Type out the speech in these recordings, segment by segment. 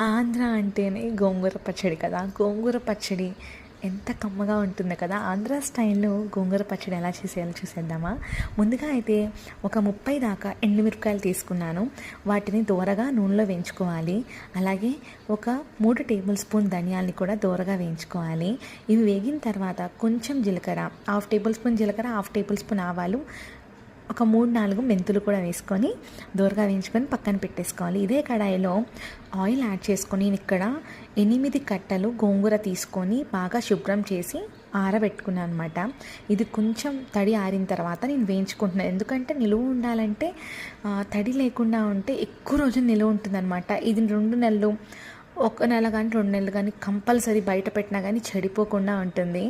ఆంధ్ర అంటేనే గోంగూర పచ్చడి కదా. గోంగూర పచ్చడి ఎంత కమ్మగా ఉంటుందో కదా. ఆంధ్ర స్టైల్లో గోంగూర పచ్చడి ఎలా చేసేయాలో చూసేద్దామా. ముందుగా అయితే ఒక ముప్పై దాకా ఎండుమిరపకాయలు తీసుకున్నాను. వాటిని దోరగా నూనెలో వేయించుకోవాలి. అలాగే ఒక మూడు టేబుల్ స్పూన్ ధనియాల్ని కూడా దోరగా వేయించుకోవాలి. ఇవి వేగిన తర్వాత కొంచెం జీలకర్ర హాఫ్ టేబుల్ స్పూన్ జీలకర్ర హాఫ్ టేబుల్ స్పూన్ ఆవాలు ఒక మూడు నాలుగు మెంతులు కూడా వేసుకొని దూరగా వేయించుకొని పక్కన పెట్టేసుకోవాలి. ఇదే కడాయిలో ఆయిల్ యాడ్ చేసుకొని నేను ఇక్కడ ఎనిమిది కట్టలు గోంగూర తీసుకొని బాగా శుభ్రం చేసి ఆరబెట్టుకున్నాను అనమాట ఇది కొంచెం తడి ఆరిన తర్వాత నేను వేయించుకుంటున్నాను. ఎందుకంటే నిలువ ఉండాలంటే తడి లేకుండా ఉంటే ఎక్కువ రోజులు నిలువ ఉంటుందన్నమాట. ఇది రెండు నెలలు ఒక నెల కానీ రెండు నెలలు కానీ కంపల్సరీ బయట పెట్టినా కానీ చెడిపోకుండా ఉంటుంది.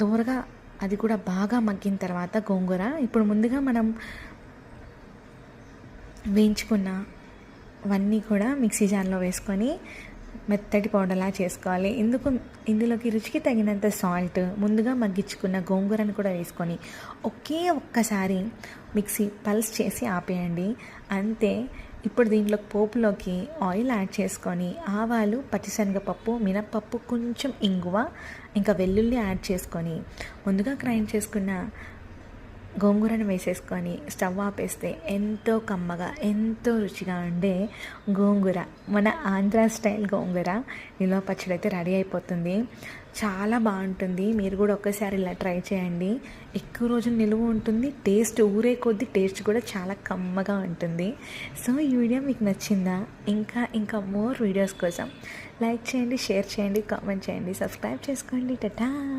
దూరగా అది కూడా బాగా మగ్గిన తర్వాత గోంగూర. ఇప్పుడు ముందుగా మనం వేయించుకున్న అవన్నీ కూడా మిక్సీ జార్లో వేసుకొని మెత్తటి పౌడర్లా చేసుకోవాలి. ఇందుకు ఇందులోకి రుచికి తగినంత సాల్ట్ ముందుగా మగ్గించుకున్న గోంగూరను కూడా వేసుకొని ఒకే ఒక్కసారి మిక్సీ పల్స్ చేసి ఆపేయండి. అంతే ఇప్పుడు దీంట్లో పోపులోకి ఆయిల్ యాడ్ చేసుకొని ఆవాలు పచ్చిశనగపప్పు మినప్పప్పు కొంచెం ఇంగువ ఇంకా వెల్లుల్లి యాడ్ చేసుకొని ముందుగా గ్రైండ్ చేసుకున్న గోంగూరను వేసేసుకొని స్టవ్ ఆపేస్తే ఎంతో కమ్మగా ఎంతో రుచిగా ఉండే గోంగూర. మన ఆంధ్ర స్టైల్ గోంగూర. నిల్వ పచ్చడి అయితే రెడీ అయిపోతుంది. చాలా బాగుంటుంది. మీరు కూడా ఒక్కసారి ఇలా ట్రై చేయండి. ఎక్కువ రోజులు నిలువ ఉంటుంది. టేస్ట్ ఊరే కొద్దీ టేస్ట్ కూడా చాలా కమ్మగా ఉంటుంది. సో ఈ వీడియో మీకు నచ్చిందా? ఇంకా ఇంకా మోర్ వీడియోస్ కోసం లైక్ చేయండి షేర్ చేయండి కామెంట్ చేయండి సబ్స్క్రైబ్ చేసుకోండి. టటా!